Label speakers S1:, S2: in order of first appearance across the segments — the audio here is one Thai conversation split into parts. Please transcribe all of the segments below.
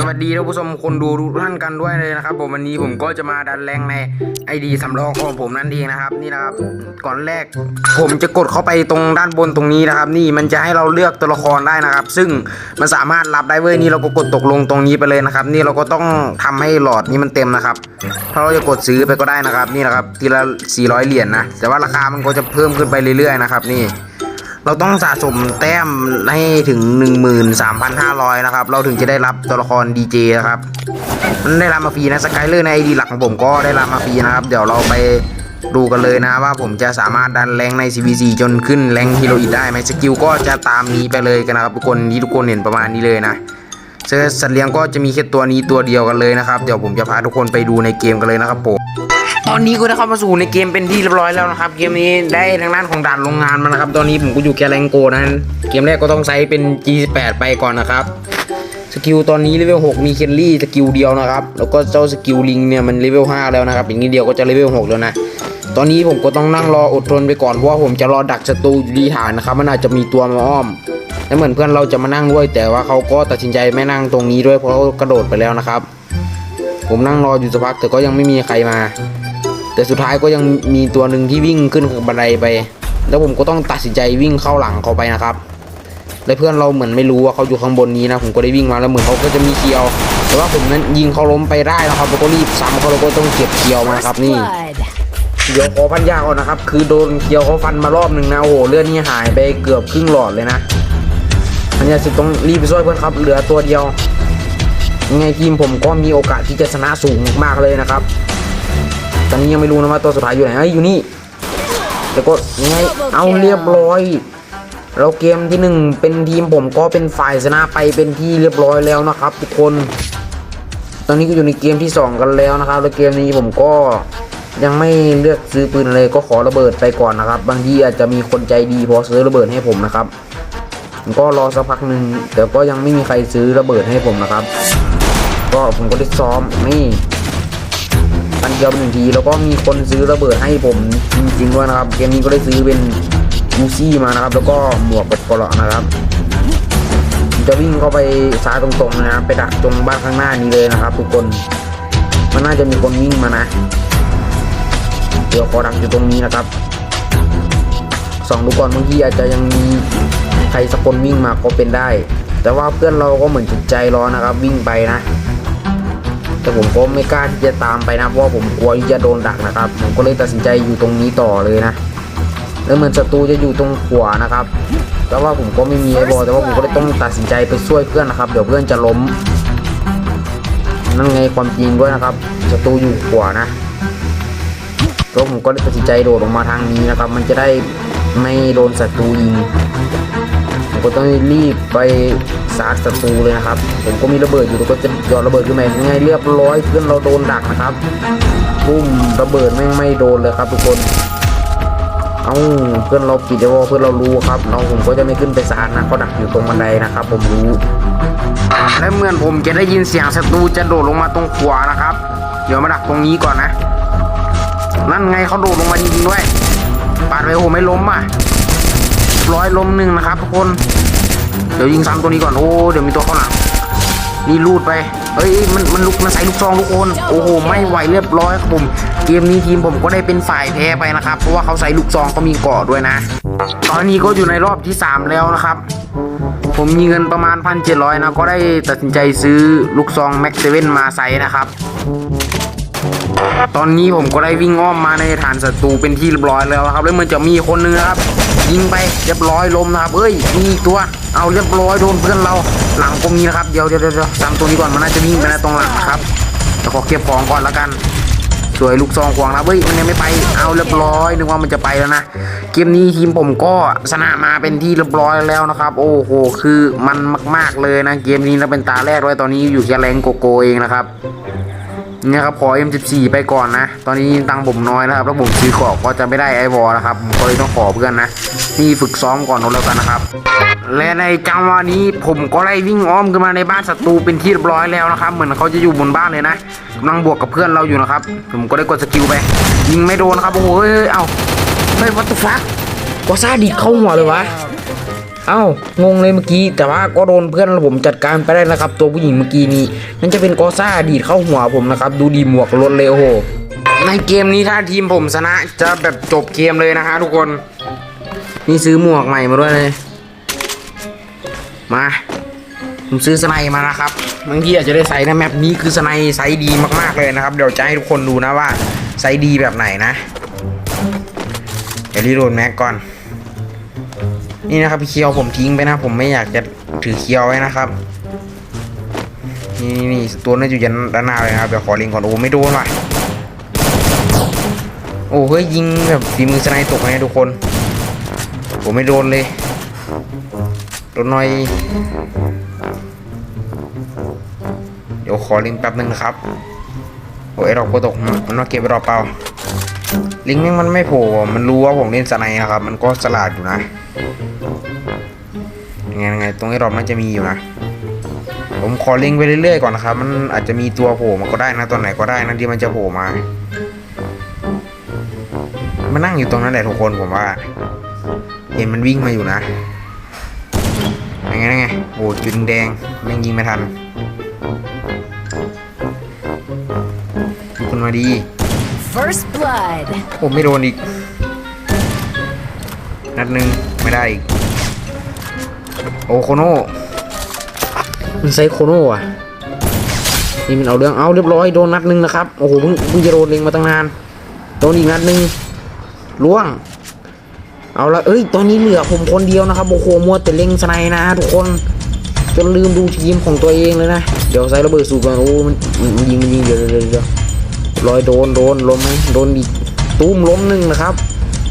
S1: สวัสดีท่านผู้ชมคนดูทุกท่านกันด้วยเลยนะครับ ผมวันนี้ผมก็จะมาดันแรงในไอดีสำรองของผมนั่นเองนะครับ นี่นะครับ ก่อนแรก ผมจะกดเข้าไปตรงด้านบนตรงนี้นะครับ นี่มันจะให้เราเลือกตัวละครได้นะครับ ซึ่งมันสามารถรับได้เว้ยนี่เราก็กดตกลงตรงนี้ไปเลยนะครับ นี่เราก็ต้องทำให้หลอดนี้มันเต็มนะครับถ้าเราจะกดซื้อไปก็ได้นะครับ นี่นะครับทีละ400เหรียญนะแต่ว่าราคามันก็จะเพิ่มขึ้นไปเรื่อยๆนะครับ นี่ เราต้องสะสมแต้มให้ถึง 13,500 นะครับ เราถึงจะได้รับตัวละครดีเจนะครับมันได้รับมาฟรีนะสกายเลอร์ในไอดีหลักของผมก็ได้รับมาฟรีนะครับ เดี๋ยวเราไปดูกันเลยนะว่าผมจะสามารถดันแรงใน CVC จนขึ้นแรงฮีโร่อีกได้ไหมสกิลก็จะตามนี้ไปเลยกันนะครับทุกคนที่ทุกคนเห็นประมาณนี้เลยนะเจอสัตว์เลี้ยงก็จะมีแค่ตัวนี้ตัวเดียวกันเลยนะครับ เดี๋ยวผมจะพาทุกคนไปดูในเกมกันเลยนะครับผม ตอนนี้ก็ได้เข้ามาสู่ในเกมเป็นที่เรียบร้อยแล้วนะครับ เกมนี้ได้ทางด้านของด่านโรงงานมานะครับ ตอนนี้ผมก็อยู่แคแรงโกนะเกมแรกก็ต้องใช้เป็น G18 ไปก่อนนะครับ สกิลตอนนี้เลเวล6มีเคนลี่สกิลเดียวนะครับ แล้วก็เจ้าสกิลลิงเนี่ยมันเลเวล5แล้วนะครับอีกนิดเดียวก็จะเลเวล6แล้วนะ ตอนนี้ผมก็ต้องนั่งรออดทนไปก่อนเพราะว่าผมจะรอดักศัตรูอยู่ดีฐานนะครับ มันอาจจะมีตัวมาอ้อม และเหมือนเพื่อนเราจะมานั่งด้วย แต่ว่าเขาก็ตัดสินใจไม่นั่งตรงนี้ด้วยเพราะกระโดดไปแล้วนะครับ ผมนั่งรออยู่สักพักแต่ก็ยังไม่มีใครมา แต่สุดท้ายก็ยังมีตัวหนึ่งที่วิ่งขึ้นบันไดไป แล้วผมก็ต้องตัดสินใจวิ่งเข้าหลังเขาไปนะครับ และเพื่อนเราเหมือนไม่รู้ว่าเขาอยู่ข้างบนนี้นะ ผมก็ได้วิ่งมาแล้วเหมือนเขาก็จะมีเคียว แต่ว่าผมนั้นยิงเขาล้มไปได้นะครับ แล้วก็รีบซ้ำเขาแล้วก็ต้องเก็บเคียวมาครับนี่เดี๋ยวขอพันยาก่อนนะครับ คือโดนเคียวเขาฟันมารอบหนึ่งนะโอ้โหเลือดนี่หายไปเกือบครึ่งหลอดเลยนะพันยาสิต้องรีบไปช่วยเพื่อนครับ เหลือตัวเดียวยังไงทีมผมก็มีโอกาสที่จะชนะสูงมากเลยนะครับ ตอนนี้ยังไม่รู้นะว่าตัวสุดท้ายอยู่ไหนเอ้ยอยู่นี่แล้วก็ยังไงเอาเรียบร้อยเราเกมที่หนึ่งเป็นทีมผมก็เป็นฝ่ายชนะไปเป็นที่เรียบร้อยแล้วนะครับ ทุกคน ตอนนี้ก็อยู่ในเกมที่สองกันแล้วนะครับแล้วเกมนี้ผมก็ยังไม่เลือกซื้อปืนเลยก็ขอระเบิดไปก่อนนะครับ บางทีอาจจะมีคนใจดีพอซื้อระเบิดให้ผมนะครับก็รอสักพักหนึ่งแต่ก็ยังไม่มีใครซื้อระเบิดให้ผมนะครับ ก็ผมก็ได้ซ้อมนี่ ปันเดียวหนึ่งทีแล้วก็มีคนซื้อระเบิดให้ผมจริงๆด้วยนะครับเกมนี้ก็ได้ซื้อเป็นยูซี่มานะครับ แล้วก็หมวกแบบเกราะนะครับ จะวิ่งเข้าไปซ้ายตรงๆนะครับไปดักตรงบ้านข้างหน้านี้เลยนะครับ ทุกคนมันน่าจะมีคนวิ่งมานะ เดี๋ยวขอดักอยู่ตรงนี้นะครับส่องดูก่อนบางทีอาจจะยังมีใครสักคนวิ่งมาก็เป็นได้ แต่ว่าเพื่อนเราก็เหมือนจิตใจร้อนนะครับ วิ่งไปนะ แต่ผมก็ไม่กล้าที่จะตามไปนะเพราะผมกลัวที่จะโดนดักนะครับ ผมก็เลยตัดสินใจอยู่ตรงนี้ต่อเลยนะ แล้วเหมือนศัตรูจะอยู่ตรงขวานะครับแต่ว่าผมก็ไม่มีไอ้บอลแต่ว่าผมก็เลยต้องตัดสินใจไปช่วยเพื่อนนะครับ เดี๋ยวเพื่อนจะล้มนั่นไงความจริงด้วยนะครับศัตรูอยู่ขวานะแล้วผมก็เลยตัดสินใจโดดออกมาทางนี้นะครับ มันจะได้ไม่โดนศัตรูยิงผมก็ต้องรีบไป สาดศัตรูเลยนะครับ ผมก็มีระเบิดอยู่แล้วก็จะหยอดระเบิดขึ้นมายังไงเรียบร้อยเพื่อนเราโดนดักนะครับปุ้มระเบิดแม่งไม่โดนเลยครับ ทุกคน เอาเพื่อนเราปิดเดี๋ยวเพื่อนเรารู้ครับเราผมก็จะไม่ขึ้นไปสาดนะเขาดักอยู่ตรงบันไดนะครับ ผมรู้และเมื่อผมจะได้ยินเสียงศัตรูจะโดดลงมาตรงขวานะครับ เดี๋ยวมาดักตรงนี้ก่อนนะ นั่นไงเขาโดดลงมาจริงๆด้วยปาดไปโอ้ไม่ล้มอะร้อยล้มหนึ่งนะครับทุกคน เดี๋ยวยิงซ้ำตัวนี้ก่อน โอ้ เดี๋ยวมีตัวเข้าหลัง นี่ลูดไป เฮ้ย มัน มันลุก มันใส่ลูกซองทุกโคนโอ้โห ไม่ไหวเรียบร้อยครับผม เกมนี้ทีมผมก็ได้เป็นฝ่ายแพ้ไปนะครับ เพราะว่าเขาใส่ลูกซองเขามีเกาะด้วยนะ ตอนนี้ก็อยู่ในรอบที่ 3 แล้วนะครับ ผมมีเงินประมาณพันเจ็ดร้อยนะ ก็ได้ตัดสินใจซื้อลูกซองแม็กเซเว่นมาใส่นะครับตอนนี้ผมก็ได้วิ่งอ้อมมาในฐานศัตรูเป็นที่เรียบร้อยแล้วครับ แล้วมันจะมีคนนึงนะครับ ยิงไปเรียบร้อยลมนะครับเอ้ยมีอีกตัวเอาเรียบร้อยโดนเพื่อนเราหลังก็มีนะครับเดี๋ยวเดี๋ยวเดี๋ยวซ้ำตัวนี้ก่อนมันน่าจะวิ่งไปนะตรงหลังนะครับแต่ขอเก็บของก่อนแล้วกันสวยลูกซองขวางนะเฮ้ยมันยังไม่ไปเอาเรียบร้อยนึกว่ามันจะไปแล้วนะเกมนี้ทีมผมก็ชนะมาเป็นที่เรียบร้อยแล้วนะครับ โอ้โหคือมันมาก ๆเลยนะเกมนี้นะเป็นตาแรกเลยตอนนี้อยู่แค่แรงโกโกเองนะครับ นี่ยครับขอ M14 ไปก่อนนะ ตอนนี้ตังผมน้อยนะครับ แล้วผมซื้อของก็จะไม่ได้ไอวอลนะครับ ผมก็เลยต้องขอเพื่อนนะ นี่ฝึกซ้อมก่อนแล้วกันนะครับ และในจังหวะนี้ผมก็ได้วิ่งอ้อมขึ้นมาในบ้านศัตรูเป็นที่เรียบร้อยแล้วนะครับ เหมือนเขาจะอยู่บนบ้านเลยนะกำลังบวกกับเพื่อนเราอยู่นะครับ ผมก็ได้กดสกิลไป ยิงไม่โดนนะครับ โอ้โหเฮ้ยเอ้าเฮ้ยวัตถุฟักกอซ่าดิเข้าหัวเลยวะ เอ้างงเลยเมื่อกี้ แต่ว่าก็โดนเพื่อนผมจัดการไปได้นะครับ ตัวผู้หญิงเมื่อกี้นี้นั่นจะเป็นกอซ่าดีดเข้าหัวผมนะครับ ดูดีหมวกรถเลยโอ้โหในเกมนี้ถ้าทีมผมชนะจะแบบจบเกมเลยนะฮะทุกคน นี่ซื้อหมวกใหม่มาด้วยเลย มา ผมซื้อสไนมานะครับบางทีอาจจะได้ใส่นะแมปนี้คือสไนไซส์ดีมากๆเลยนะครับ เดี๋ยวจะให้ทุกคนดูนะว่าไซส์ดีแบบไหนนะ เดี๋ยวรีโหลดแม็กก่อน นี่นะครับเคียวผมทิ้งไปนะ ผมไม่อยากจะถือเคียวไว้นะครับนี่นี่นี่ตัวน่าจะอยู่ด้านหน้าเลยนะครับเดี๋ยวขอลิงก่อนโอ้ไม่โดนว่ะโอ้เฮ้ยยิงแบบฝีมือสไนตกนะทุกคนผมไม่โดนเลยโดนหน่อย เดี๋ยวขอลิงแป๊บนึงนะครับโอ้ยดอกก็ตกมันมาเก็บไปดอกเปล่าลิงนี่มันไม่โผล่มันรู้ว่าผมเล่นสไนนะครับ มันก็สลาดอยู่นะ ยังไงยังไงตรงไอ้ดอกมันจะมีอยู่นะ ผมขอลิงก์ไปเรื่อยๆก่อนนะครับ มันอาจจะมีตัวโผล่มาก็ได้นะตอนไหนก็ได้นะที่มันจะโผล่มา มันนั่งอยู่ตรงนั้นแหละทุกคนผมว่า เห็นมันวิ่งมาอยู่นะยังไงยังไงโอ้จุดแดงแม่งยิงไม่ทันมีคนมาดี
S2: First blood.
S1: ผมไม่โดนอีก นัดหนึ่งไม่ได้อีก โอโคโน่มันใช้โคโน่อะนี่มันเอาเรื่องเอาเรียบร้อยโดนนัดหนึ่งนะครับโอ้โหเพิ่งเพิ่งจะโดนเล็งมาตั้งนานโดนอีกนัดหนึ่งล่วง เอาละเอ้ยตอนนี้เหลือผมคนเดียวนะครับโอ้โหมัวแต่เล็งสไนนะทุกคนจนลืมดูทีมของตัวเองเลยนะเดี๋ยวใส่ระเบิดสูบก่อนโอ้มันมันยิงมันยิงเดี๋ยวเดี๋ยวเดี๋ยวลอยโดนโดนล้มไหมโดนอีกตุ้มล้มหนึ่งนะครับ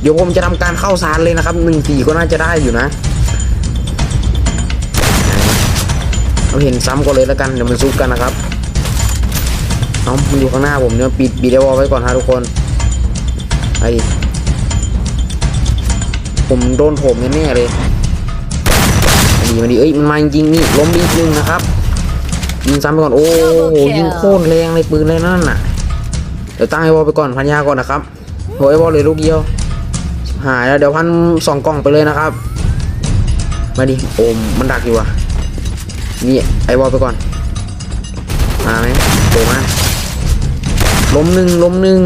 S1: เดี๋ยวผมจะทำการเข้าซานเลยนะครับหนึ่งทีก็น่าจะได้อยู่นะ เราเห็นซ้ำก็เลยแล้วกันเดี๋ยวมันซุกกันนะครับเอามันอยู่ข้างหน้าผมเนี่ยปิดบีเดวอลไว้ก่อนฮะทุกคนไอดิผมโดนผมแน่ๆเลยมาดีมาดีเอ้ยมันมาจริงๆนี่ล้มอีกหนึ่งนะครับยิงซ้ำไปก่อนโอ้โหยิงโคตรแรงเลยปืนเลยนั่นน่ะเดี๋ยวตั้งไอวอลไปก่อนพันยาก่อนนะครับโหไอวอลเลยลูกเดียวหายแล้วเดี๋ยวพันสองกล่องไปเลยนะครับ มาดิโอมมันดักอยู่อะ นี่ไอวอลไปก่อน มาไหมโผล่มาล้มหนึ่งล้มหนึ่ง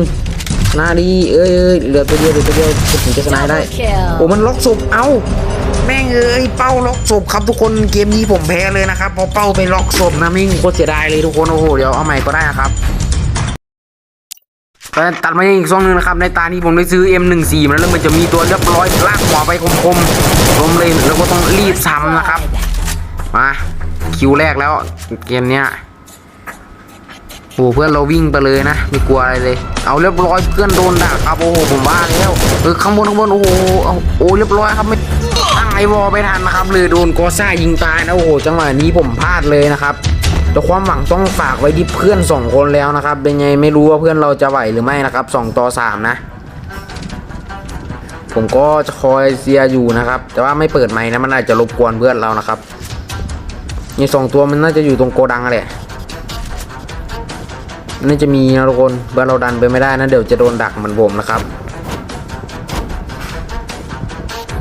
S1: หน้าดีเอ้ยเอ้ยเหลือตัวเดียวเหลือตัวเดียวจะถึงจะชนะได้
S2: Double
S1: โอ้
S2: kill.
S1: มันล็อกศพเอ้า แม่งเอ้ย เป้าล็อกศพครับทุกคน เกมนี้ผมแพ้เลยนะครับเพราะเป้าไปล็อกศพนะมิ่งโคตรเสียดายเลยทุกคน โอ้โห เดี๋ยวเอาใหม่ก็ได้นะครับแต่ตัดมาอีกซองหนึ่งนะครับ ในตานี้ผมได้ซื้อ M14 มาแล้วมันจะมีตัวเรียบร้อยลากหัวไปคมๆล้มเลยแล้วก็ต้องรีบซ้ำนะครับ มา คิวแรกแล้วเกมเนี้ยโอ้เพื่อนเราวิ่งไปเลยนะไม่กลัวอะไรเลย เอาเรียบร้อยเพื่อนโดนด่าครับโอ้โหผมว่าแล้วเออข้างบนข้างบนโอ้โหเอาโอ้เรียบร้อยครับไม่ตั้งไอวอลไม่ทันนะครับเลยโดนกอซ่ายิงตายนะโอ้โหจังหวะนี้ผมพลาดเลยนะครับแต่ความหวังต้องฝากไว้ที่เพื่อนสองคนแล้วนะครับ เป็นไงไม่รู้ว่าเพื่อนเราจะไหวหรือไม่นะครับสองต่อสามนะ ผมก็จะคอยเซียอยู่นะครับ แต่ว่าไม่เปิดไมค์นะมันอาจจะรบกวนเพื่อนเรานะครับ นี่สองตัวมันน่าจะอยู่ตรงโกดังแหละน่าจะมีนะทุกคนเพื่อเราดันไปไม่ได้นะเดี๋ยวจะโดนดักเหมือนผมนะครับ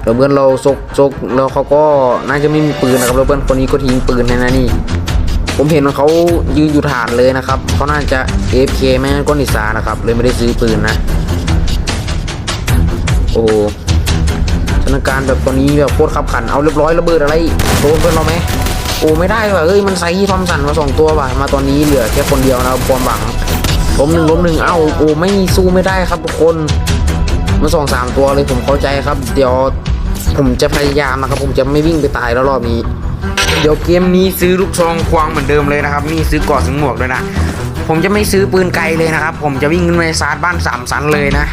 S1: เดี๋ยวเพื่อนเราซกซกแล้วเขาก็น่าจะไม่มีปืนนะครับแล้วเพื่อนคนนี้ก็ทิ้งปืนให้นะนี่ ผมเห็นว่าเขายืนอยู่ฐานเลยนะครับเขาน่าจะ AFK ไม่งั้นก็นิสานะครับ เลยไม่ได้ซื้อปืนนะ โอ้สถานการณ์แบบตอนนี้แบบโคตรขับขันเอาเรียบร้อยระเบิดอะไรโดนเพื่อนเราไหม โอ้ไม่ได้ว่ะเอ้ยมันใส่ทอมสันมาสองตัวว่ะมาตอนนี้เหลือแค่คนเดียวนะความหวังล้มหนึ่งล้มหนึ่งเอ้าโอ้ไม่สู้ไม่ได้ครับทุกคนมาสองสามตัวเลยผมเข้าใจครับ เดี๋ยวผมจะพยายามนะครับ ผมจะไม่วิ่งไปตายแล้วรอบนี้ เดี๋ยวเกมนี้ซื้อลูกซองควางเหมือนเดิมเลยนะครับนี่ซื้อกอดซื้อหมวกด้วยนะผมจะไม่ซื้อปืนไกลเลยนะครับ ผมจะวิ่งขึ้นไปซาร์บ้านสามสันเลยนะ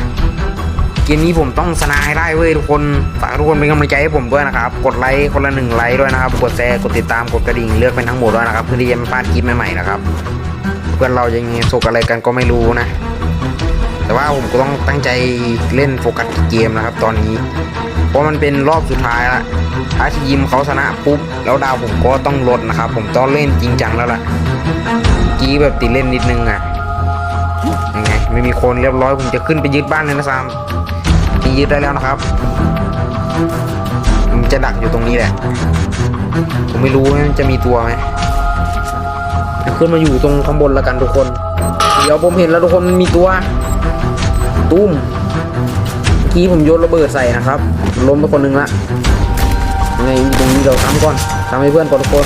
S1: เกมนี้ผมต้องชนะให้ได้เว้ยทุกคนฝากทุกคนเป็นกำลังใจให้ผมด้วยนะครับกดไลค์คนละหนึ่งไลค์ด้วยนะครับกดแชร์กดติดตามกดกระดิ่งเลือกเป็นทั้งหมดด้วยนะครับเพื่อที่จะไม่พลาดคลิปใหม่ๆนะครับเพื่อนเรายังโศกอะไรกันก็ไม่รู้นะ แต่ว่าผมก็ต้องตั้งใจเล่นโฟกัสเกมนะครับ ตอนนี้ เพราะมันเป็นรอบสุดท้ายละถ้าทีมเขาชนะปุ๊บแล้วดาวผมก็ต้องลดนะครับ ผมต้องเล่นจริงจังแล้วล่ะกี้แบบติดเล่นนิดนึงอะยังไงไม่มีคนเรียบร้อยผมจะขึ้นไปยึดบ้านเลยนะซาม ยึดได้แล้วนะครับมันจะดักอยู่ตรงนี้แหละผมไม่รู้ว่ามันจะมีตัวไหมเดี๋ยวขึ้นมาอยู่ตรงข้างบนแล้วกันทุกคน เดี๋ยวผมเห็นแล้วทุกคนมันมีตัวตุ้มเมื่อกี้ผมโยนระเบิดใส่นะครับล้มไปคนหนึ่งละไงตรงนี้เราทำก่อนทำให้เพื่อนก่อนทุกคน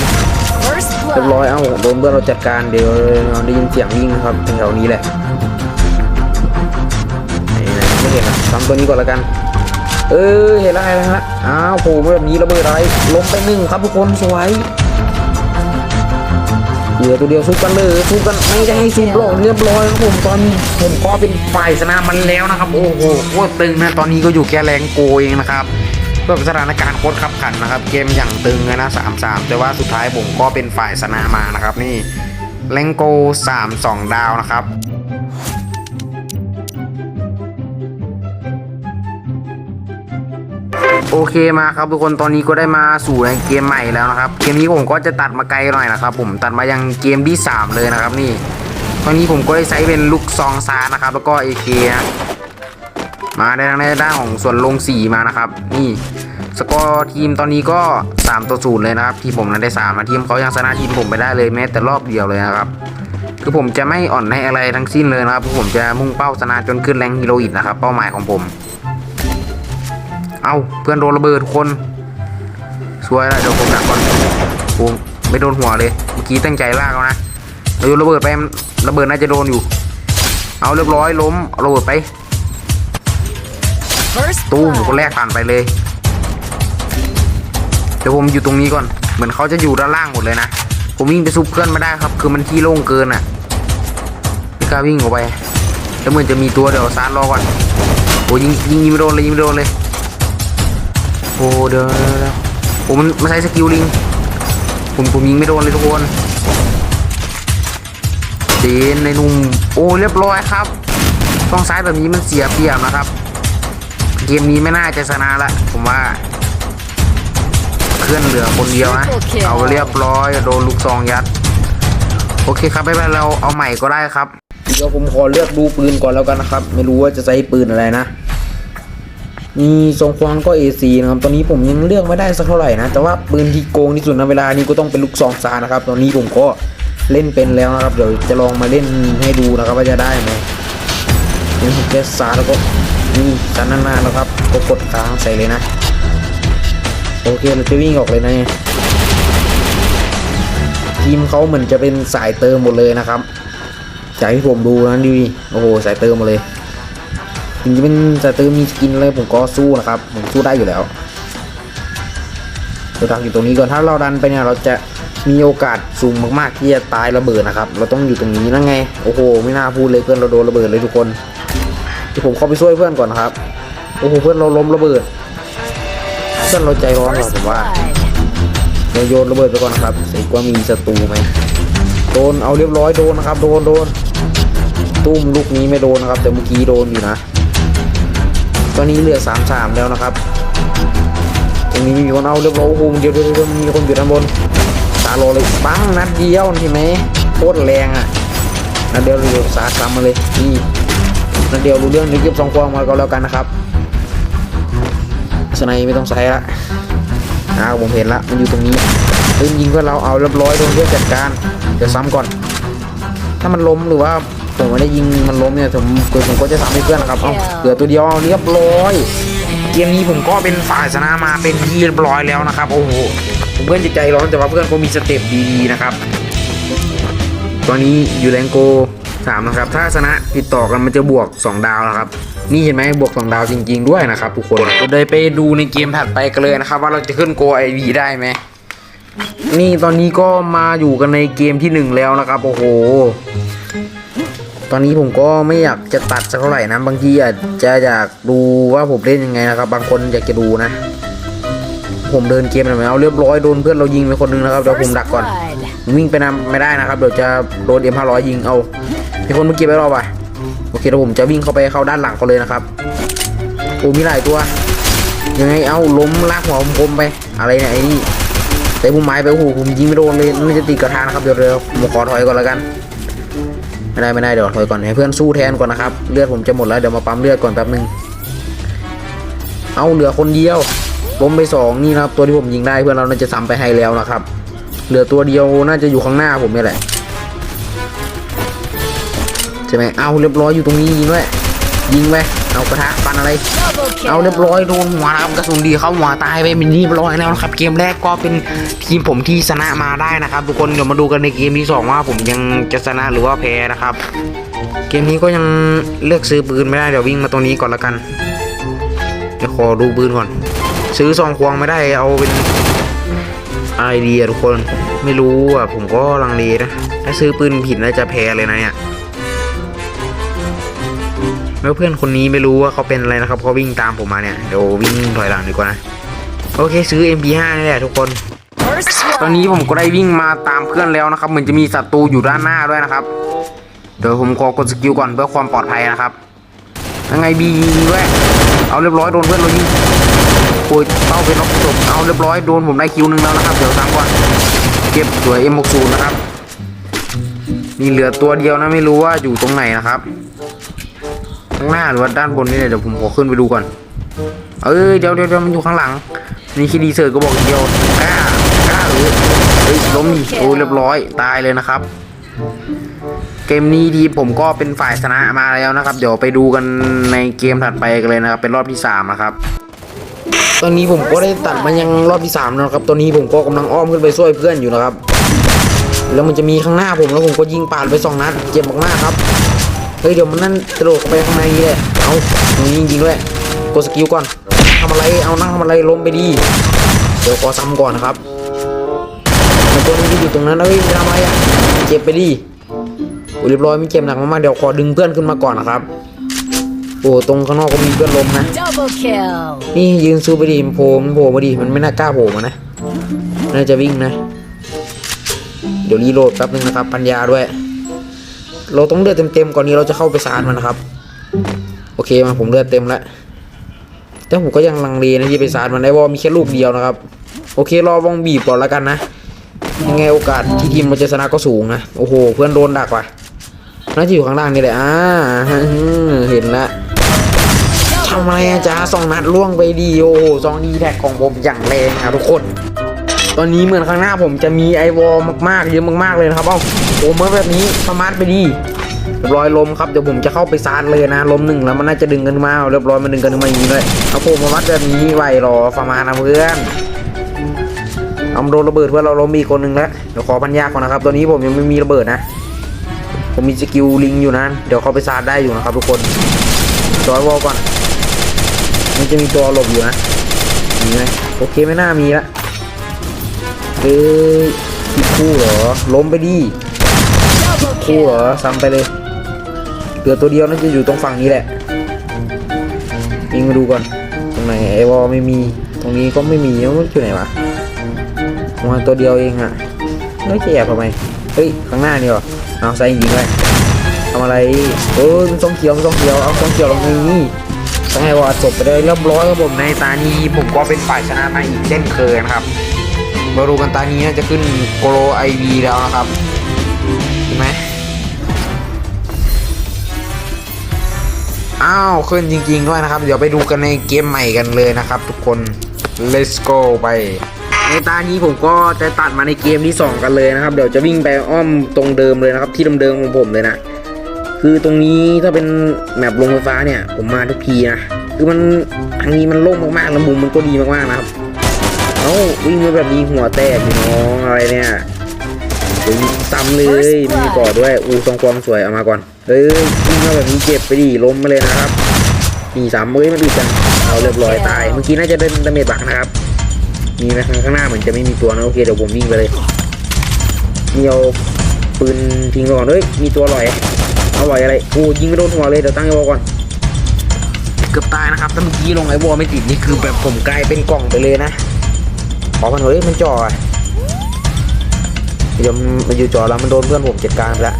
S1: เรียบร้อยเอ้าโดนเพื่อนเราจัดการเดี๋ยวเราได้ยินเสียงวิ่งนะครับแถวนี้แหละ ทำตัวนี้ก่อนล้วกัน เออเห็นแล้วเห็นแล้วฮะอ้าวโผล่มาแบบนี้ระเบิดอะไรล้มไปหนึ่งครับทุกคนสวยเหลือตัวเดียวซุกกันเลยซุกกันไม่ได้ให้ซุกหรอกเรียบร้อยครับผมตอนผมก็เป็นฝ่ายชนะมันแล้วนะครับ โอ้โหโคตรตึงนะตอนนี้ก็อยู่แค่แรงโกเองนะครับเพื่อสถานการณ์โคตรขับขันนะครับ เกมอย่างตึงเลยนะ3 3แต่ว่าสุดท้ายผมก็เป็นฝ่ายชนะมานะครับ นี่แรงโก3 2ดาวนะครับ โอเคมาครับทุกคนตอนนี้ก็ได้มาสู่ในเกมใหม่แล้วนะครับ เกมนี้ผมก็จะตัดมาไกลหน่อยนะครับ ผมตัดมายังเกมที่ 3 เลยนะครับ นี่ ตอนนี้ผมก็ได้ใช้เป็นลูกซองซานะครับ แล้วก็ AK นะมาได้ทางด้านของส่วนลงสีมานะครับ นี่สกอร์ทีมตอนนี้ก็ 3ต่อ0เลยนะครับ ทีมผมนั้นได้3นะทีมเขายังชนะทีมผมไปได้เลยแม้แต่รอบเดียวเลยนะครับ คือผมจะไม่อ่อนให้อะไรทั้งสิ้นเลยนะครับผมจะมุ่งเป้าชนะจนขึ้นแรงฮีโร่อิดนะครับ เป้าหมายของผม เอาเพื่อนโดนระเบิดทุกคนช่วยแล้วเดี๋ยวผมดักก่อนผมไม่โดนหัวเลยเมื่อกี้ตั้งใจลากแล้วนะเราโยนระเบิดไปมันระเบิดน่าจะโดนอยู่ เอาเรียบร้อยล้มเอาระเบิดไป
S2: First
S1: ตู้มคน
S2: blood.
S1: แรกผ่านไปเลยเดี๋ยวผมอยู่ตรงนี้ก่อน เหมือนเขาจะอยู่ด้านล่างหมดเลยนะ ผมวิ่งไปซุปเพื่อนไม่ได้ครับ คือมันที่โล่งเกินอะไม่กล้าวิ่งออกไปแล้วเหมือนจะมีตัวเดี๋ยวซาร์รอก่อนโอ้ยิงยิงยิงไม่โดนเลยยิงไม่โดนเลยโอ้เดี๋ยวเดี๋ยวเดี๋ยวผมมันมาใช้สกิลลิงผมผมยิงไม่โดนเลยทุกคนเจนในหนุ่มโอ้เรียบร้อยครับช่องซ้ายแบบนี้มันเสียเปรียบนะครับ เกมนี้ไม่น่าจะชนะละผมว่าเพื่อนเหลือคนเดียวนะเอาเรียบร้อยโดนลูกซองยัด โอเคครับไม่เป็นไรเราเอาใหม่ก็ได้ครับเดี๋ยวผมขอเลือกดูปืนก่อนแล้วกันนะครับ ไม่รู้ว่าจะใช้ปืนอะไรนะ นี่ทรงควงก็ AC นะครับตอนนี้ผมยังเลือกไม่ได้สักเท่าไหร่นะ แต่ว่าปืนที่โกงที่สุดในเวลานี้ก็ต้องเป็นลูกซองซานะครับ ตอนนี้ผมก็เล่นเป็นแล้วนะครับ เดี๋ยวจะลองมาเล่นให้ดูนะครับว่าจะได้ไหมนี่ผมแค่ซาแล้วก็นี่ซันหน้าๆแล้วครับ ก็กดค้างใส่เลยนะ โอเคเราจะวิ่งออกเลยนะทีมเขาเหมือนจะเป็นสายเติมหมดเลยนะครับจากที่ผมดูนะดิโอ้โหสายเติมหมดเลย ถึงจะเป็นสายเติมมีสกินอะไรผมก็สู้นะครับ ผมสู้ได้อยู่แล้วเราดักอยู่ตรงนี้ก่อนถ้าเราดันไปเนี่ยเราจะมีโอกาสสูงมากๆที่จะตายระเบิดนะครับ เราต้องอยู่ตรงนี้นั่นไงโอ้โหไม่น่าพูดเลยเพื่อนเราโดนระเบิดเลยทุกคนเดี๋ยวผมเข้าไปช่วยเพื่อนก่อนนะครับโอ้โหเพื่อนเราล้มระเบิดเพื่อนเราใจร้อนกว่า
S2: First
S1: ผมว่าเราโยนระเบิดไปก่อนนะครับเสกว่ามีศัตรูไหมโดนเอาเรียบร้อยโดนนะครับ โดนโดนตุ้มลูกนี้ไม่โดนนะครับ แต่เมื่อกี้โดนอยู่นะ อนนี้เหลือสามสามแล้วนะครับตรงนี้มีคนเอาเรียบร้อยโอ้โหเดี๋ยวเดี๋ยวมีคนอยู่ด้านบนตาโลเลยปังนัดเดียวเห็นไหมโคตรแรงอะนัดเดียวเร็วสาซ้ำมาเลยนี่นัดเดียวรู้เรื่องนี้เก็บสองควงมาก็แล้วกันนะครับสไนไม่ต้องใช้ละอ้าวผมเห็นละมันอยู่ตรงนี้เฮ้ยยิงเพื่อนเราเอาเรียบร้อยโดนเพื่อนจัดการเดี๋ยวซ้ำก่อน ถ้ามันล้มหรือว่า ผมไม่ได้ยิงมันล้มเนี่ยผมผมก็จะซ้ำให้เพื่อนนะครับเอาเหลือตัวเดียวเรียบร้อย เกมนี้ผมก็เป็นฝ่ายชนะมาเป็นที่เรียบร้อยแล้วนะครับ โอ้โหผมเพื่อนจะใจร้อนแต่ว่าเพื่อนก็มีสเต็ปดีๆนะครับ ตอนนี้อยู่แรงโกสามนะครับ ถ้าชนะติดต่อกันมันจะบวก 2 ดาวนะครับ นี่เห็นไหมบวก 2 ดาวจริง ๆ ด้วยนะครับทุกคนก็เลยไปดูในเกมถัดไปกันเลยนะครับ ว่าเราจะขึ้นโกไอวีได้ไหมนี่ตอนนี้ก็มาอยู่กันในเกมที่หนึ่งแล้วนะครับ โอ้โห ตอนนี้ผมก็ไม่อยากจะตัดสักเท่าไหร่นะ บางทีอาจจะอยากดูว่าผมเล่นยังไงนะครับ บางคนอยากจะดูนะ ผมเดินเกมหน่อยไหมเอาเรียบร้อยโดนเพื่อนเรายิงไปคนนึงนะครับเดี๋ยวผมดักก่อน วิ่งไปนำไม่ได้นะครับเดี๋ยวจะโดนเอ็มห้าร้อยยิงเอามีคนเมื่อกี้ไปรอบอะโอเคเดี๋ยวผมจะวิ่งเข้าไปเข้าด้านหลังเขาเลยนะครับโอ้มีหลายตัว ยังไงเอาล้มลากหัวผมคมไป อะไรเนี่ยไอ้นี่แต่ผมไม้ไปโอ้โหผมยิงไม่โดนเลยมันจะติดกระทะนะครับเดี๋ยวเดี๋ยวผมขอถอยก่อนแล้วกัน ไม่ได้ไม่ได้เดี๋ยวถอยก่อนให้เพื่อนสู้แทนก่อนนะครับเลือดผมจะหมดแล้วเดี๋ยวมาปั๊มเลือดก่อนแป๊บนึงเอาเหลือคนเดียวล้มไปสองนี่นะครับตัวที่ผมยิงได้เพื่อนเราน่าจะซ้ำไปให้แล้วนะครับเหลือตัวเดียวน่าจะอยู่ข้างหน้าผมนี่แหละใช่ไหมเอาเรียบร้อยอยู่ตรงนี้ยิงไวยยิงไป เอากระทะปันอะไร เอาเรียบร้อยโดนหัวนะครับกระสุนดีเข้าหัวตายไปเป็นที่เรียบร้อยแล้วนะครับ เกมแรกก็เป็นทีมผมที่ชนะมาได้นะครับ ทุกคนเดี๋ยวมาดูกันในเกมที่สองว่าผมยังจะชนะหรือว่าแพ้นะครับ เกมนี้ก็ยังเลือกซื้อปืนไม่ได้เดี๋ยววิ่งมาตรงนี้ก่อนละกันเดี๋ยวขอดูปืนก่อน ซื้อซองควงไม่ได้เอาเป็นไอะไรดีอะทุกคนไม่รู้อะผมก็ลังเลนะถ้าซื้อปืนผิดน่าจะแพ้เลยนะเนี่ย แล้วเพื่อนคนนี้ไม่รู้ว่าเขาเป็นอะไรนะครับเขาวิ่งตามผมมาเนี่ยเดี๋ยววิ่งถอยหลังดีกว่านะโอเคซื้อ MP5 นี่แหละทุกคน ตอนนี้ผมก็ได้วิ่งมาตามเพื่อนแล้วนะครับ เหมือนจะมีศัตรูอยู่ด้านหน้าด้วยนะครับ เดี๋ยวผมขอกดสกิลก่อนเพื่อความปลอดภัยนะครับยังไงบียิงด้วยเอาเรียบร้อยโดนเพื่อนเรายิงโอ้ยเป้าเป็นน็อกจบเอาเรียบร้อยโดนผมได้คิวหนึ่งแล้วนะครับเดี๋ยวซ้ำก่อนเก็บสวย M60 นะครับนี่เหลือตัวเดียวนะไม่รู้ว่าอยู่ตรงไหนนะครับ ข้างหน้าหรือว่าด้านบนนี่เนี่ยเดี๋ยวผมขอขึ้นไปดูก่อน เอ้ยเดี๋ยวเดี๋ยวมันอยู่ข้างหลัง นี่คิดดีเซอร์ก็บอกเดียวกล้ากล้าหรือเฮ้ยล้มดิโอ้เรียบร้อยตายเลยนะครับ เกมนี้ทีผมก็เป็นฝ่ายชนะมาแล้วนะครับ เดี๋ยวไปดูกันในเกมถัดไปกันเลยนะครับ เป็นรอบที่สามนะครับตอนนี้ผมก็ได้ตัดมายังรอบที่สามแล้วนะครับตอนนี้ผมก็กำลังอ้อมขึ้นไปช่วยเพื่อนอยู่นะครับ แล้วมันจะมีข้างหน้าผมแล้วผมก็ยิงปาดไปสองนัดเจ็บมากๆครับ เฮ้ยเดี๋ยวมันนั่นกระโดดเข้าไปข้างในนี่แหละเอาตรงนี้จริงๆด้วยกดสกิลก่อนทำอะไรเอานั่งทำอะไรล้มไปดีเดี๋ยวขอซ้ำก่อนนะครับมันตัวนี้ที่อยู่ตรงนั้นเฮ้ยไม่ทำอะไรอะเจ็บไปดีโอ้เรียบร้อยไม่เจ็บหนักมากๆเดี๋ยวขอดึงเพื่อนขึ้นมาก่อนนะครับโอ้ตรงข้างนอกก็มีเพื่อนล้มนะ
S2: Double kill.
S1: นี่ยืนซูไปดิมันโผล่มันโผล่มาดิมันไม่น่ากล้าโผล่มานะน่าจะวิ่งนะ เดี๋ยวรีโหลดแป๊บนึงนะครับปัญญาด้วย เราต้องเลือดเต็มๆก่อนนี้เราจะเข้าไปซานมันนะครับ โอเคมาผมเลือดเต็มแล้วแต่ผมก็ยังลังเลนะที่ไปซานมันได้ว่ามีแค่ลูกเดียวนะครับ โอเครอวงบีบก่อนแล้วกันนะยังไงโอกาสที่ทีมเราจะชนะก็สูงนะโอ้โห เพื่อนโดนดักว่ะน่าจะอยู่ข้างล่างนี่แหละอ่าเห็นละทำอะไรอาจารย์สองนัดล่วงไปดีโอ้สองดีแท็กของผมอย่างแรงนะทุกคน ตอนนี้เหมือนข้างหน้าผมจะมีไอวอลมากๆ เยอะมากๆเลยนะครับเอ้าโอ้เมื่อแบบนี้สมาร์ทไปดีเรียบร้อยลมครับเดี๋ยวผมจะเข้าไปซานเลยนะลมหนึ่งแล้วมันน่าจะดึงกันมาเรียบร้อยมันดึงกันมาอย่างนี้เลยเอาโผมมาวัดแบบนี้ไหวรอฟามานะเพื่อนเอาโดนระเบิดเพื่อเราล้มอีกคนหนึ่งแล้วเดี๋ยวขอพันยาก่อนนะครับตอนนี้ผมยังไม่มีระเบิดนะ ผมมีสกิลลิงอยู่นะเดี๋ยวเข้าไปซานได้อยู่นะครับทุกคนจอยวอลก่อนมันจะมีตัวหลบอยู่นะมีไหมโอเคไม่น่ามีละ เอ้ยอีกคู่เหรอ ล้มไปดิคู่เหรอ ซ้ำไปเลยเหลือตัวเดียวน่าจะอยู่ตรงฝั่งนี้แหละยิงมาดูก่อน ตรงไหนไอวอไม่มี ตรงนี้ก็ไม่มีแล้วอยู่ไหนวะมาตัวเดียวเองอะแล้วจะแอบทำไมเฮ้ย ข้างหน้านี่เหรอเอาใส่ยิงเลยทำอะไรเออมันทรงเขียวมันทรงเขียว เอาทรงเขียวลงนี้ต้องให้วอจบไปได้เรียบร้อยครับผมในตานี้ผมก็เป็นฝ่ายชนะมาอีกเช่นเคยนะครับ มาดูกันตานี้น่าจะขึ้นโกโลไอวีแล้วนะครับเห็นไหมอ้าวขึ้นจริงๆด้วยนะครับ เดี๋ยวไปดูกันในเกมใหม่กันเลยนะครับ ทุกคน let's go ไปในตานี้ผมก็จะตัดมาในเกมที่ 2 กันเลยนะครับ เดี๋ยวจะวิ่งไปอ้อมตรงเดิมเลยนะครับ ที่เดิมๆของผมเลยนะ คือตรงนี้ถ้าเป็นแมปลงไฟฟ้าเนี่ย ผมมาทุกทีนะ คือมันทางนี้มันโล่งมากๆแล้วมุมมันก็ดีมากๆนะครับาวิ่งมาแบบนี้หัวแตกพี่น้องอะไรเนี่ยเฮ้ยซ้ำเลยมีก่อด้วยอูทรงความสวยเอามาก่อนเฮ้ยวิ่งมาแบบนี้เจ็บไปดิล้มมาเลยนะครับนี่สามเอ้ยมันดูกันเอาเรียบร้อยตายเมื่อกี้น่าจะเดินดาเมจบักนะครับมีนะข้างหน้าเหมือนจะไม่มีตัวนะโอเคเดี๋ยวผมวิ่งไปเลยนี่เอาปืนทิ้งไปก่อนเฮ้ยมีตัวลอยเอาลอยอะไรโอ้ยิงไม่โดนหัวเลยเดี๋ยวตั้งไอ้วอลก่อนเกือบตายนะครับถ้าเมื่อกี้ลงไอ้วอลไม่ติดนี่คือแบบผมกลายเป็นกล่องไปเลยนะ ขอมันเฮ้ยมันจ่ออะเดี๋ยวมันอยู่จ่อแล้วมันโดนเพื่อนผมจัดการไปแล้ว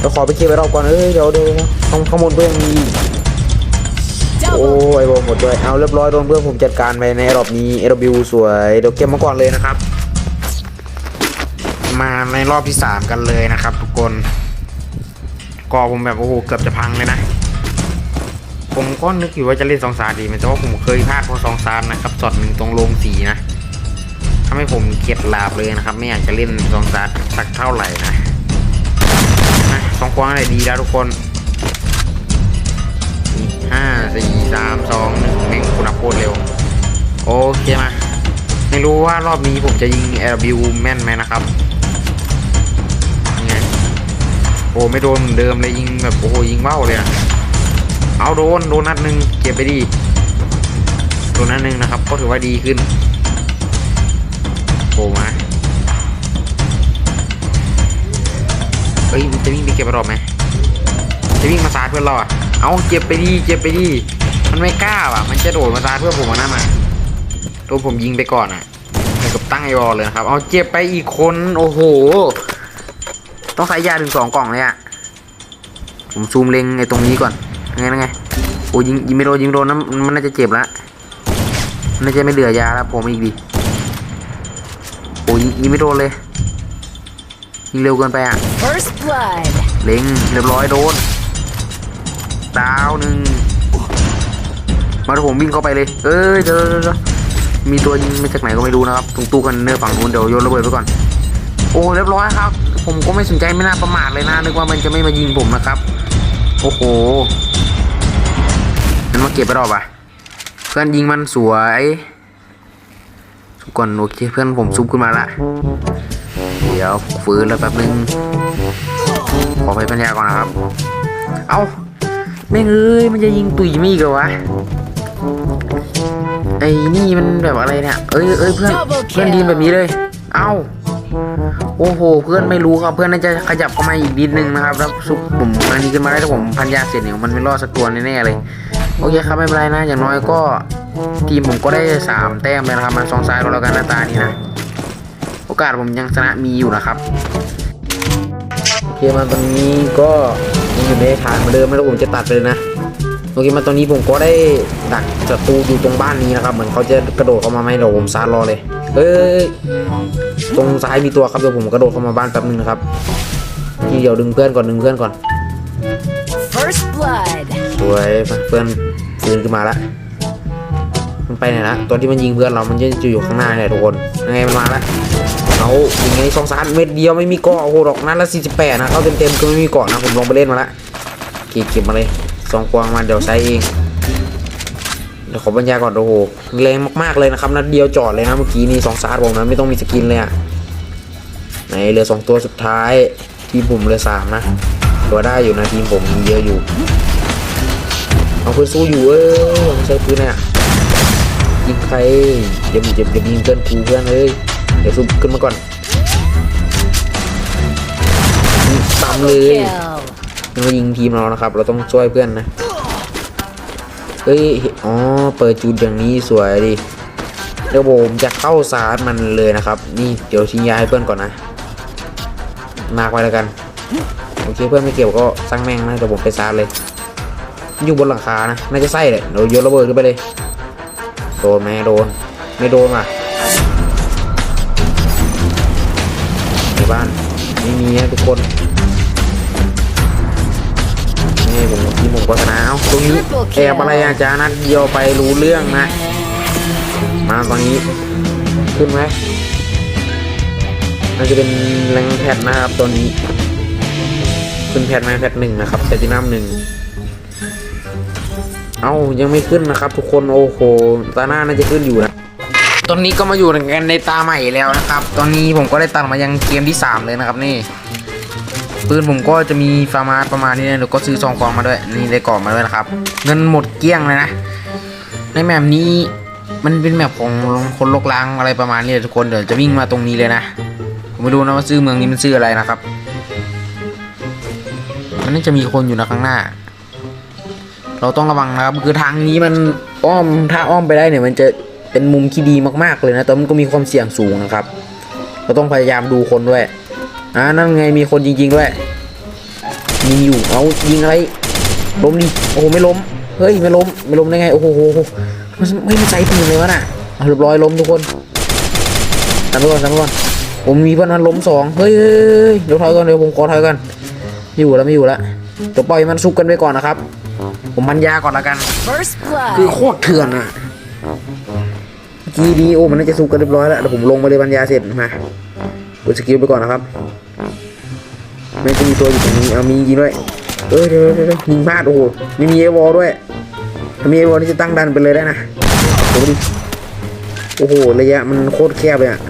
S1: เราขอไปเคลียร์ไปรอบก่อนเอ้ยเดี๋ยวเดี๋ยวข้างข้างบนเพื่อนมีโอ้ยไอบอลหมดด้วยเอาเรียบร้อยโดนเพื่อนผมจัดการไปในรอบนี้เอรบิวสวยเดี๋ยวเก็บมาก่อนเลยนะครับ มาในรอบที่สามกันเลยนะครับ ทุกคนกอผมแบบโอ้โหเกือบจะพังเลยนะ ผมก็นึกอยู่ว่าจะเล่นซองซานดีไหมแต่ว่าผมเคยพลาดพราะซองซานนะครับช็อตหนึ่งตรงโรงสีนะ ทำให้ผมเข็ดหลาบเลยนะครับ ไม่อยากจะเล่นซองซานสักเท่าไหร่นะนะสองควางอะไรดีแล้วทุกคนห้าสี่สามสองหนึ่งแม่งคุณอัพโคตรเร็ว โอเคมา ไม่รู้ว่ารอบนี้ผมจะยิง LW แม่นไหมนะครับยังไงโอ้ไม่โดนเหมือนเดิมเลยยิงแบบโอ้โหยิงเบ้าเลยอะเอาโดนโดนนัดหนึ่งเก็บไปดีโดนนัดหนึ่งนะครับก็ถือว่าดีขึ้น มาเฮ้ยจะวิ่งไปเก็บรอบไหมจะวิ่งมาซาดเพื่อนเราอะเอาเจ็บไปดีเจ็บไปดีมันไม่กล้าว่ะ มันจะโดดมาซาดเพื่อนผมน้ามาโดนผมยิงไปก่อนอะเหมือนกับตั้งไอวอลเลยนะครับ เอาเจ็บไปอีกคนโอ้โห ต้องใช้ยาถึงสองกล่องเลยอะผมซูมเล็งไอตรงนี้ก่อนไงยังไงโอ้ยิงยิงไม่โดนยิงโดนนะมันน่าจะเจ็บละน่าจะไม่เหลือยาแล้วผมอีกดิ อ้ยิงยิงไม่โดนเลยยิงเร็วเกินไปอะ
S2: First blood.
S1: เล็งเรียบร้อยโดนดาวหนึ่งมาถ้าผมวิ่งเข้าไปเลย เอ้ยเดี๋ยวเดี๋ยวเดี๋ยวมีตัวยิงมาจากไหนก็ไม่รู้นะครับตรงตู้คอนเทนเนอร์ฝั่งนู้นเดี๋ยวโยนระเบิดไปก่อน โอ้เรียบร้อยครับ ผมก็ไม่สนใจไม่น่าประมาทเลยนะนึกว่ามันจะไม่มายิงผมนะครับ โอ้โหนั่นมาเก็บไปรอบอะเพื่อนยิงมันสวย สุกก่อนโอเคเพื่อนผมซุปขึ้นมาละ เดี๋ยวฟื้นแล้วแป๊บนึง ขอไปปัญญาก่อนนะครับ เอาแม่งเอ้ยมันจะยิงตุ๋ยไม่อีกเหรอวะไอ้นี่มันแบบอะไรเนี่ย เอ้ยเอ้ยเพื่อน
S2: Double
S1: เพื่อน
S2: kill
S1: ดีนแบบนี้เลย เอ้าโอ้โห เพื่อนไม่รู้ครับ เพื่อนน่าจะขยับเข้ามาอีกนิดนึงนะครับ แล้วซุปผมอันนี้ขึ้นมาได้ถ้าผมพันยาเสร็จเนี่ยมันไม่รอดสักตัวแน่ๆเลย โอเคครับไม่เป็นไรนะ อย่างน้อยก็ทีมผมก็ได้สามแต้มเลยนะครับมาซองซ้ายก็แล้วกันหน้าตานี่นะ โอกาสผมยังชนะมีอยู่นะครับโอเคมาตรงนี้ก็ยังอยู่ในฐานเหมือนเดิมแล้วผมจะตัดไปเลยนะโอเคมาตรงนี้ผมก็ได้ดักศัตรูอยู่ตรงบ้านนี้นะครับ เหมือนเขาจะกระโดดเข้ามาไหมเดี๋ยวผมซาร์รอเลย เอ้ยตรงซ้ายมีตัวครับเดี๋ยวผมกระโดดเข้ามาบ้านแป๊บนึงนะครับนี่เดี๋ยวดึงเพื่อนก่อนดึงเพื่อนก่อน
S2: First blood.
S1: สวยมาเพื่อนืนขึ้นมาละมันไปไหนละตอนที่มันยิงเพื่อนเรามันจะอยู่ข้างหน้าเนี่ยทุกคนยังไงมันมาละเอายิงไงสองสามเม็ดเดียวไม่มีเกาะโอ้โหดอกนั้นละสี่สิบแปดนะเข้าเต็มเต็มๆก็ไม่มีเกาะนะผมลองไปเล่นมาละเก็บเก็บมาเลยสองกวางมาเดี๋ยวใช้เองเดี๋ยวขอบรรยายก่อนโอ้โหแรงมากๆเลยนะครับนัดเดียวจอดเลยนะเมื่อกี้นี่สองซาร์ผมนะไม่ต้องมีสกินเลยอะไหนเหลือสองตัวสุดท้ายทีมผมเหลือสามนะตัวได้อยู่นะทีมผมมีเยอะอยู่ เอาปืนสู้อยู่เอ้ยไม่ใช่ปืนอะยิงใครเดี๋ยวมึงจะจะยิงเพื่อนกูเพื่อนเลยเดี๋ยวสู้ขึ้นมาก่อนยิงซ้ำเลย
S2: Kill.
S1: มันมายิงทีมเรานะครับ เราต้องช่วยเพื่อนนะเฮ้ยอ๋อเปิดจุดอย่างนี้สวยดิเดี๋ยวผมจะเข้าสาดมันเลยนะครับ นี่เดี๋ยวทิ้งยาให้เพื่อนก่อนนะมากไว้แล้วกันโอเคเพื่อนไม่เก็บก็สร้างแม่งนะเดี๋ยวผมไปซาดเลย อยู่บนหลังคานะน่าจะไส้เลยเดี๋ยวโยนระเบิดขึ้นไปเลย โดนไหมโดน ไม่โดนว่ะในบ้านไม่มีนะทุกคนนี่ผมทีมผมก็ชนะเอ้าตรงนี้แอบอะไรอาจารย์นัดเดียวไปรู้เรื่องนะ มาตอนนี้ขึ้นไหมน่าจะเป็นแรงแพทนะครับตัวนี้ ขึ้นแพทไหมแพทหนึ่งนะครับแพทตินัมหนึ่ง เอ้ายังไม่ขึ้นนะครับทุกคนโอ้โหตาหน้าน่าจะขึ้นอยู่นะตอนนี้ก็มาอยู่กันในตาใหม่แล้วนะครับ ตอนนี้ผมก็ได้ตัดมายังเกมที่ 3 เลยนะครับนี่ปืนผมก็จะมีฟาร์มาประมาณนี้นะเดี๋ยวก็ซื้อซองกองมาด้วยนี่ได้กรอบมาด้วยนะครับ เงินหมดเกลี้ยงเลยนะ ในแมปนี้มันเป็นแมปของคนลกล้างอะไรประมาณนี้ทุกคนเดี๋ยวจะวิ่งมาตรงนี้เลยนะผมไม่รู้นะว่าซื้อเมืองนี้มันซื้ออะไรนะครับ มันน่าจะมีคนอยู่นะข้างหน้า เราต้องระวังนะครับคือทางนี้มันอ้อมถ้าอ้อมไปได้เนี่ยมันจะเป็นมุมที่ดีมากๆเลยนะแต่มันก็มีความเสี่ยงสูงนะครับ เราต้องพยายามดูคนด้วยอ่านั่นไงมีคนจริง ๆด้วยมีอยู่เอายิงอะไรล้มดิโอ้โหไม่ล้มเฮ้ยไม่ล้มไม่ล้มได้ไงโอ้โหมันไม่มีใจปืนเลยวะน่ะเอาเรียบร้อยล้มทุกคนทำไปก่อนทำไปก่อนผมมีเพื่อนนั้นล้มสองเฮ้ยเดี๋ยวถอยก่อนเดี๋ยวผมขอถอยก่อนไม่อยู่แล้วไม่อยู่แล้วเดี๋ยวปล่อยมันซุกกันไปก่อนนะครับ ผมพันยาก่อนละกัน
S2: First
S1: คือ
S2: blood.
S1: โคตรเถื่อนอะเมื่อกี้นี้โอ้มันน่าจะสุกกันเรียบร้อยแล้วเดี๋ยวผมลงมาเลยปัญญาเสร็จมากดสกิลไปก่อนนะครับไม่จะมีตัวอยู่ตรงนี้เอามียิงด้วยเอ้ยเดี๋ยวเดี๋ยวเดี๋ยวยิงพลาดโอ้โหไม่มีเอวอลด้วยถ้ามีเอวอลนี่จะตั้งดันไปเลยได้นะโอ้ดิโอ้โหระยะมันโคตรแคบเลยอะ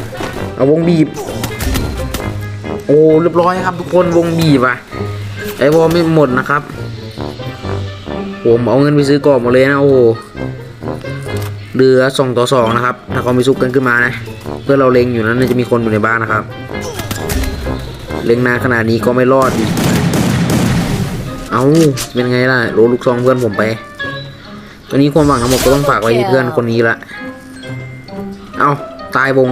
S1: เอาวงบีบ โอ้เรียบร้อยครับทุกคนวงบีบอะไอวอลไม่หมดนะครับ ผมเอาเงินไปซื้อกรอบหมดเลยนะโอ้โหเรือสองต่อสองนะครับ ถ้าเขาไม่ซุกกันขึ้นมานะ เพื่อเราเล็งอยู่นั้นจะมีคนอยู่ในบ้านนะครับ เล็งนานขนาดนี้ก็ไม่รอด เอาเป็นไงล่ะโรลูกซองเพื่อนผมไป ตอนนี้ความหวังทั้งหมดก็ต้องฝากไว้ที่เพื่อนคนนี้ละ เอาตายวง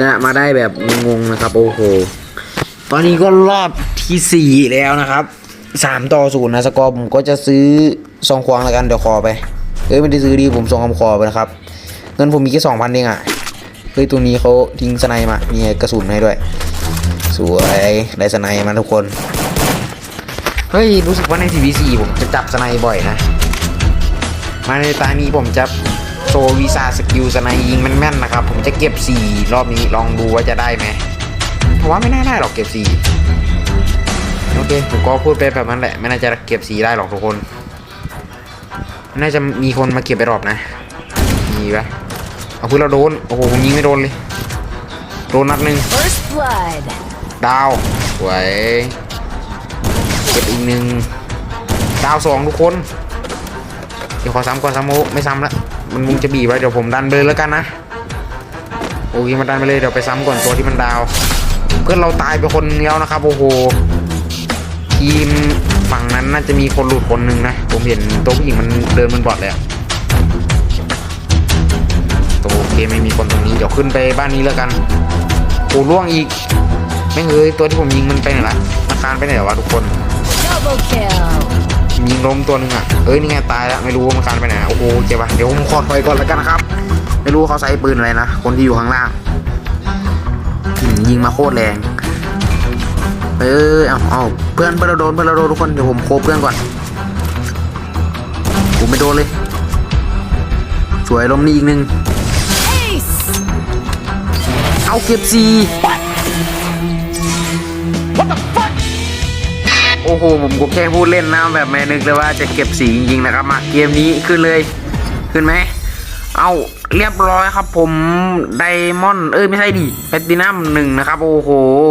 S1: นะมาได้แบบงงๆนะครับ โอ้โห ตอนนี้ก็รอบที่สี่แล้วนะครับ สามต่อศูนย์นะสกอร์ผมก็จะซื้อซองควางแล้วกันเดี๋ยวคอไป เอ้ยไม่ได้ซื้อดีผมส่งคำคอไปนะครับ เงินผมมีแค่สองพันเองอะเฮ้ยตัวนี้เขาทิ้งสไนมามีกระสุนให้ด้วย สวยได้สไนมาทุกคนเฮ้ยรู้สึกว่าในทีวีซีผมจะจับสไนบ่อยนะ มาในตานี้ผมจะโชว์วีซ่าสกิลสไนยิงแม่นๆนะครับ ผมจะเก็บ 4 รอบนี้ลองดูว่าจะได้ไหมผมว่าไม่น่าได้หรอกเก็บ4โอ เคผมก็พูดไปแบบนั้นแหละ ไม่น่าจะเก็บ4ได้หรอกทุกคนน่าจะมีคนมาเก็บไปรอบนะ มีปะเอาเพื่อเราโดน โอ้โหผมยิงไม่โดนเลย โดนนัดหนึ่ง
S2: First blood.
S1: ดาวสวยเก็บอีกหนึ่งดาวสองทุกคน เดี๋ยวขอซ้ำก่อนซ้ำโมไม่ซ้ำละ มันมุงจะบีบไว้เดี๋ยวผมดันไปเลยแล้วกันนะ โอ้ยมาดันไปเลยเดี๋ยวไปซ้ำก่อนตัวที่มันดาว เพื่อนเราตายไปคนนึงแล้วนะครับโอ้โห ทีมฝั่งนั้นน่าจะมีคนหลุดคนหนึ่งนะ ผมเห็นตัวผู้หญิงมันเดินมันบอดเลยอะตัวโอเคไม่มีคนตรงนี้ เดี๋ยวขึ้นไปบ้านนี้แล้วกันโอ้ล่วงอีก ไม่เอ้ยตัวที่ผมยิงมันไปไหนละมันคานไปไหนวะทุกคนยิงล้มตัวหนึ่งอะเอ้ยนี่ไงตายแล้วไม่รู้ว่ามันคานไปไหนโอ้โหเจ็บปะเดี๋ยวผมขอถอยก่อนแล้วกันนะครับ ไม่รู้เขาใช้ปืนอะไรนะคนที่อยู่ข้างล่างยิงมาโคตรแรง เอ้ยเอาเอาเพื่อนเพื่อนเราโดนเพื่อนเราโดนทุกคนเดี๋ยวผมโคบเพื่อนก่อนผมไม่โดนเลย สวยลมนี่อีกหนึ่งเอาเก็บซีโอ้โหผมก็แค่พูดเล่นนะแบบไม่นึกเลยว่าจะเก็บสีจริงๆนะครับมาเกมนี้ขึ้นเลย ขึ้นไหมเอา เรียบร้อยครับผมไดมอนด์เอ้ยไม่ใช่ดิแพตตินัมหนึ่งนะครับ โอ้โห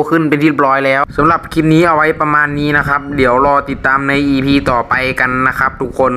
S1: ขึ้นเป็นที่เรียบร้อยแล้วสำหรับคลิปนี้เอาไว้ประมาณนี้นะครับ เดี๋ยวรอติดตามใน EP ต่อไปกันนะครับทุกคน